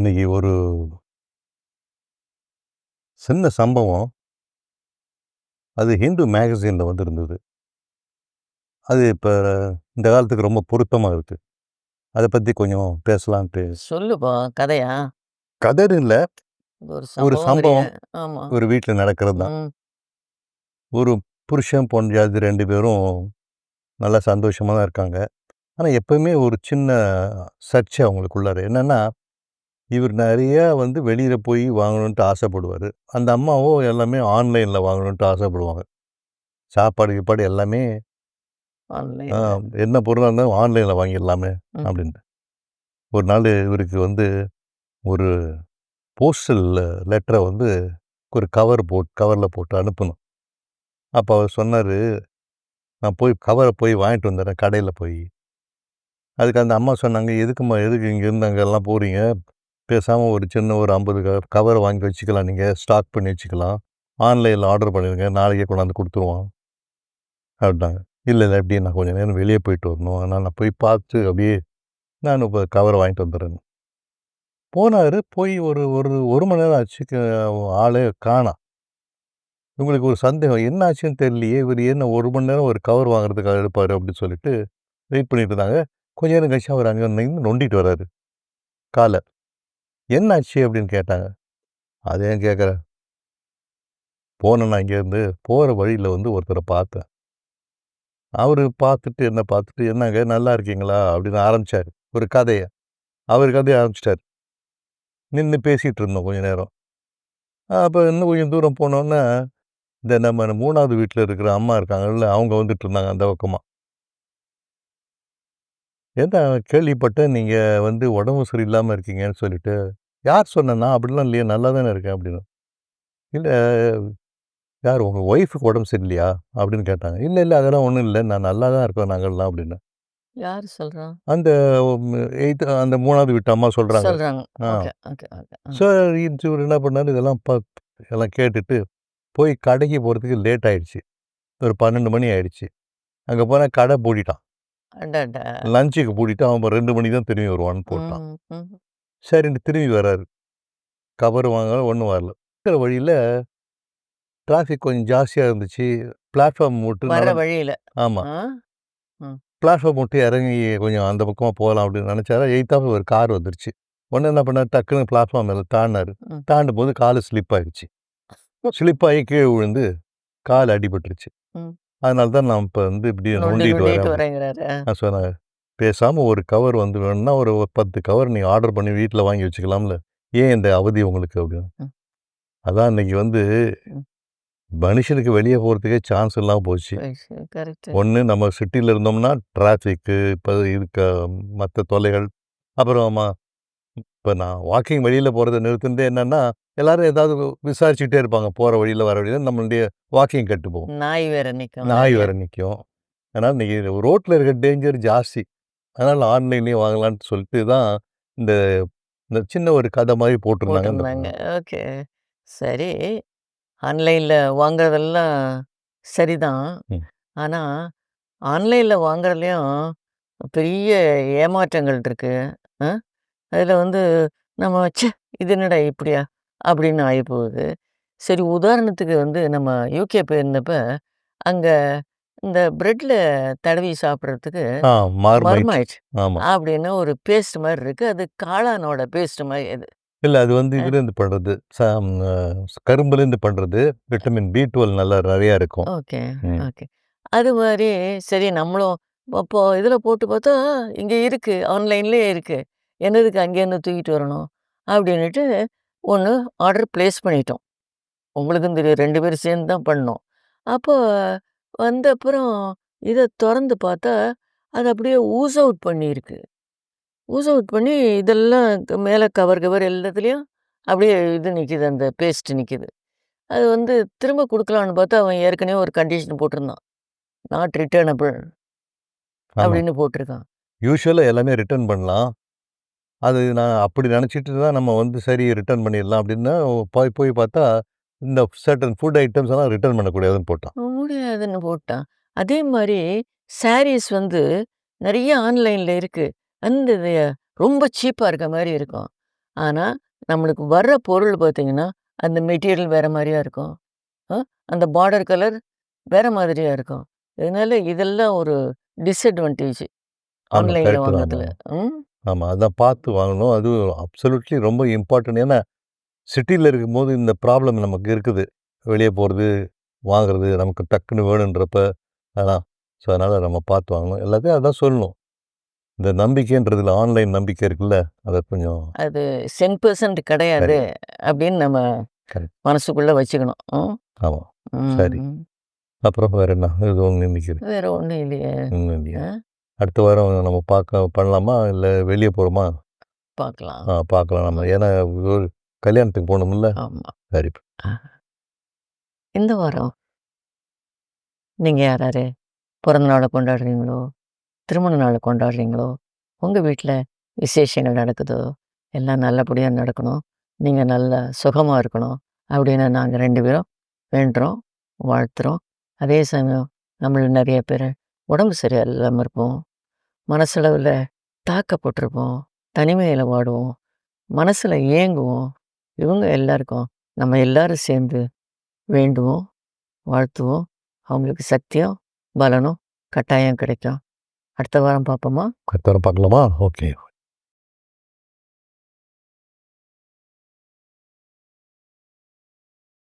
இன்னைக்கு ஒரு சின்ன சம்பவம். அது ஹிந்து மேகசின்ல வந்திருந்தது. அது இப்ப இந்த காலத்துக்கு ரொம்ப பொருத்தமா இருக்கு. அத பத்தி கொஞ்சம் பேசலான்ட்டு. சொல்லுப்பா, கதையா? கதைன்னு இல்ல. ஒரு. சம்பவம். ஒரு வீட்ல நடக்கிறது தான். ஒரு புருஷன், பொண்டாட்டி 2 பேரும் நல்லா சந்தோஷமா தான் இருக்காங்க. ஆனா, எப்பவுமே ஒரு சின்ன சர்ச்சை அவங்களுக்குள்ளார. என்னன்னா, இவர் நெறைய வந்து வெளியில போய் வாங்கணுன்ட்டு ஆசைப்படுவாரு. அந்த அம்மாவும் எல்லாமே ஆன்லைன்ல வாங்கணுன்ட்டு ஆசைப்படுவாங்க. சாப்பாடு, கீப்பாடு எல்லாமே. என்ன பொருளா இருந்தாலும் ஆன்லைன்ல வாங்கிடலாமே ம். அப்படின்னு. ஒரு நாள் இவருக்கு வந்து ஒரு போஸ்டல் லெட்டர வந்து ஒரு கவர் போட் கவர்ல போட்டு அனுப்பணும். அப்ப அவர் சொன்னாரு, "நான் போய் கவர போய் வாங்கிட்டு வந்துர்றேன் கடையில போய்." அதுக்கு அந்த அம்மா சொன்னாங்க, "எதுக்கும்மா எதுக்கு இங்கேருந்து அங்கலாம் போறீங்க? பேசாமல் ஒரு சின்ன ஒரு ஐம்பது கவரை வாங்கி வச்சுக்கலாம் நீங்க. ஸ்டாக் பண்ணி வச்சுக்கலாம். ஆன்லைன்ல ஆர்டர் பண்ணிடுங்க நாளைக்கே கொண்டாந்து கொடுத்துருவோம் அப்படின்னாங்க. "இல்ல, இல்ல அப்படியே நான் கொஞ்ச நேரம் வெளியே போயிட்டு வரணும். அதனால் நான் போய் பார்த்து அப்படியே நான் இப்போ கவரை வாங்கிட்டு வந்துர்றேன்னு." போனாரு. போய் ஒரு ஒரு ஒரு மணி நேரம் ஆச்சு. ஆளே காணாம் இவங்களுக்கு ஒரு சந்தேகம். என்ன ஆச்சுன்னு தெரியலையே! இவர் என்ன ஒரு மணி நேரம் ஒரு கவர் வாங்குறதுக்காக எடுப்பார் அப்படின்னு சொல்லிட்டு வெயிட் பண்ணிட்டு இருந்தாங்க. கொஞ்ச நேரம் கழிச்சு அவர் அங்கே நொண்டிட்டு வராரு. காலை "என்னாச்சு?" அப்படின்னு கேட்டாங்க. "அத ஏன் கேட்குற? போனேன் நான் இங்கேருந்து. போற வழியில் வந்து ஒருத்தர பார்த்தேன்." அவரு பார்த்துட்டு என்ன பார்த்துட்டு, "என்னங்க நல்லா இருக்கீங்களா?" அப்படின்னு ஆரம்பிச்சாரு. ஒரு கதைய. அவர் கதைய ஆரம்பிச்சிட்டார் நின்னு பேசிட்டு இருந்தோம் கொஞ்ச நேரம். அப்ப இன்னும் கொஞ்சம் தூரம் போனோன்னே இந்த நம்ம மூணாவது வீட்டில் இருக்கிற அம்மா இருக்காங்கல்ல, அவங்க வந்துட்டு இருந்தாங்க அந்த பக்கமா. "என்ன கேள்விப்பட்டேன் நீங்க வந்து உடம்பு சரியில்லாம இருக்கீங்கன்னு சொல்லிட்டு." "யார் சொன்னா? நான் அப்படிலாம் இல்லையே! நல்லா தானே இருக்கேன்." அப்படின்னு. "இல்ல யார் உங்க ஒய்ஃப்க்கு உடம்பு சரியில்லையா?" அப்படின்னு கேட்டாங்க. "இல்ல, இல்ல அதெல்லாம் ஒண்ணும் இல்ல. நான் நல்லா தான் இருக்கோம் நாங்கலாம்." அப்படின்னேன். யாரு சொல்றா? அந்த எய்த் அந்த 3வது வீட்டு அம்மா சொல்றாங்க. சொல்றாங்க. ஆ. Okay, okay, okay. ம். சரின்ட்டு இவரு என்ன பண்ணாரு, இதெல்லாம் ப எல்லாம் கேட்டுட்டு, போய் கடைக்கு போறதுக்கு லேட் ஆயிடுச்சு. ஒரு 12 மணி ஆயிடுச்சு. அங்க போனா கடை பூட்டிட்டான். லஞ்சுக்கு பூட்டிட்டு அவன் 2 மணிக்கு தான் திரும்பி வருவான்னு போட்டான். சரின்ட்டு திரும்பி வராரு. கவர் வாங்க ஒண்ணும் வரல. இருக்கிற வழியில டிராஃபிக் கொஞ்சம் ஜாஸ்தியா இருந்துச்சு. பிளாட்ஃபார்ம் விட்டு வர வழியில. ஆமா. ஆ? ம். பிளாட்ஃபார்ம் விட்டு இறங்கி கொஞ்சம் அந்த பக்கமா போலாம் அப்படின்னு நினைச்சாரா, எய்த்தாப்புல ஒரு கார் வந்துருச்சு. உடனே என்ன பண்ணாரு, டக்குன்னு பிளாட்ஃபார்ம் மேல தாண்டுனாரு. ம். தாண்டும்போது காலு ஸ்லிப் ஆயிடுச்சு. ஸ்லிப் ஆகி கீழ விழுந்து கால் அடிபட்டுருச்சு. அதனால தான் நான் இப்ப வந்து இப்படி நொண்டி நொண்டிட்டு வரேன் சொன்னேன், "பேசாம ஒரு கவர் வந்து வேணும்னா ஒரு 10 கவர் நீங்க ஆர்டர் பண்ணி வீட்ல வாங்கி வச்சுக்கலாம்ல. ஏன் இந்த அவதி உங்களுக்கு?" அப்படின்னு. அதான் இன்னைக்கு வந்து. மனுஷனுக்கு வெளிய போறதுக்கே சான்ஸ் இல்லாம போச்சு. கரெக்ட். ஒண்ணு நம்ம சிட்டில இருந்தோம்னா டிராஃபிக்கு, இப்ப இருக்க மத்த தொல்லைகள். அப்புறம் இப்ப நான் வாக்கிங் வெளியில போறத நிறுத்துனதே என்னன்னா, எல்லாரும் ஏதாவது விசாரிச்சுக்கிட்டே இருப்பாங்க. போற வழியில, வர வழியில நம்மளுடைய வாக்கிங் கெட்டு போகும். நாய் வேற நிக்கும் நாய். வேற நிக்கும். அதனால இன்னைக்கு ரோட்ல இருக்க டேஞ்சர் ஜாஸ்தி. அதனால ஆன்லைன்லயே வாங்கலாம்னு சொல்லிட்டு தான் இந்த இந்த சின்ன ஒரு கதை மாரி போட்டிருந்தாங்க. ஓகே. சரி. ஆன்லைன்ல வாங்குறதெல்லாம் சரிதான். ம். ஆனா, ஆன்லைன்ல வாங்குறதுலயும் பெரிய ஏமாற்றங்கள் இருக்கு. அ அதில வந்து நம்ம ச்சே! இது என்னடா இப்படியா? அப்படின்னு ஆயிப்போகுது. சரி உதாரணத்துக்கு வந்து நம்ம யுகே போயிருந்தப்ப, அங்க இந்த பிரெட்ல தடவி சாப்பிடுறதுக்கு மார்மைட். அப்படின்னு ஒரு பேஸ்ட் மாரி இருக்கு. அது காளானோட பேஸ்ட் மாரி அது. இல்ல அது வந்து. இதுலேருந்து அ கரும்புலேருந்து பண்றது. விட்டமின் பி12 நல்லா நெறையா இருக்கும். ஓகே. ஓகே. அது மாரி சரி நம்மளும் அப்போ இதில போட்டு பார்த்தா, இங்க இருக்கு. ஆன்லைன்லயே இருக்கு. என்னதுக்கு அங்கேருந்து தூக்கிட்டு வரணும்? அப்படின்னுட்டு ஒண்ணு ஆர்டர் பிளேஸ் பண்ணிட்டோம். உங்களுக்கும் தெரியும் 2 பேரும் சேர்ந்து தான் பண்ணோம். அப்போ வந்த அப்புறம் இத தொறந்து பார்த்தா, அது அப்படியே ஊஸ் அவுட் பண்ணியிருக்கு. ஊஸ் அவுட் பண்ணி இதெல்லாம் மேல கவர் கவர் எல்லாத்துலயும் அப்படியே இது நிக்குது. அந்த பேஸ்ட் நிக்குது. அது வந்து திரும்ப குடுக்கலான்னு பார்த்தா, அவன் ஏற்கனவே ஒரு கண்டிஷன் போட்டிருந்தான். Not returnable. அப்படின்னு போட்டிருக்கான். யூசுவலா எல்லாமே ரிட்டர்ன் பண்ணலாம். அது நான் அப்படி நினச்சிட்டு தான் நம்ம வந்து சரி ரிட்டர்ன் பண்ணிடலாம் அப்படின்னா, போய் போய் பார்த்தா, இந்த சர்டன் ஃபுட் ஐட்டம்ஸ் எல்லாம் ரிட்டர்ன் பண்ணக்கூடாதுன்னு போட்டான். முடியாதுன்னு போட்டான். அதே மாரி சாரீஸ் வந்து நெறைய ஆன்லைன்ல இருக்கு. அந்த ரொம்ப சீப்பா இருக்க மாரி இருக்கும். ஆனா, நம்மளுக்கு வர்ற பொருள் பார்த்தீங்கன்னா, அந்த மெட்டீரியல் வேற மாரியா இருக்கும். அந்த பார்டர் கலர் வேற மாதிரியா இருக்கும். இதனால இதெல்லாம் ஒரு டிஸ்அட்வான்டேஜ். ஆன்லைன்ல. வாங்குறதுல. ம். ஆமா. அதான் பார்த்து வாங்கணும். அது அப்சல்யூட்லி ரொம்ப இம்பார்ட்டன்ட். ஏன்னா, சிட்டில இருக்கும்போது இந்த ப்ராப்ளம் நமக்கு இருக்குது. வெளிய போறது, வாங்குறது, நமக்கு டக்குன்னு வேணுன்றப்ப அதான். ஸோ, அதனால நம்ம பார்த்து வாங்கணும். எல்லாத்தையும் அதான் சொல்லணும். இந்த நம்பிக்கைன்றதுல ஆன்லைன் நம்பிக்கை இருக்குல்ல, அத கொஞ்சம் அது 10% கிடையாது சரி. அப்படின்னு நம்ம. மனசுக்குள்ள வச்சுக்கணும். ம். ஆமா. சரி. அப்புறம் வேற என்ன? எதுவும் நினைக்குது? வேற ஒண்ணும் இல்லையே. ஒண்ணும் இல்லையா? அடுத்த வாரம் நம்ம பார்க்க பண்ணலாமா? இல்ல வெளிய போறோமா? பார்க்கலாம். ஆ பார்க்கலாம் நம்ம. ஏன்னா, ஒரு கல்யாணத்துக்கு போணும்ல? ஆமா. சரி. இந்த வாரம் நீங்க யார் யாரு பிறந்த நாள கொண்டாடுறீங்களோ, திருமண நாள கொண்டாடுறீங்களோ, உங்க வீட்ல விசேஷங்கள் நடக்குதோ, எல்லாம் நல்லபடியா நடக்கணும். நீங்க நல்லா சுகமா இருக்கணும். அப்படின்னு நாங்க 2 பேரும் வேண்டுறோம், வாழ்த்துறோம். அதே சமயம் நம்மள நெறைய பேரு உடம்பு சரியில்லாம இருப்போம். மனசளவுல தாக்கப்பட்டிருப்போம் தனிமையில வாடுவோம். மனசுல ஏங்குவோம். இவங்க எல்லாருக்கும் நம்ம எல்லாரும் சேர்ந்து வேண்டுவோம், வாழ்த்துவோம். அவங்களுக்கு சக்தியும், பலனும் கட்டாயம் கிடைக்கும். அடுத்த வாரம் பார்ப்போமா? அடுத்த வாரம் பார்க்கலாமா? ஓகே.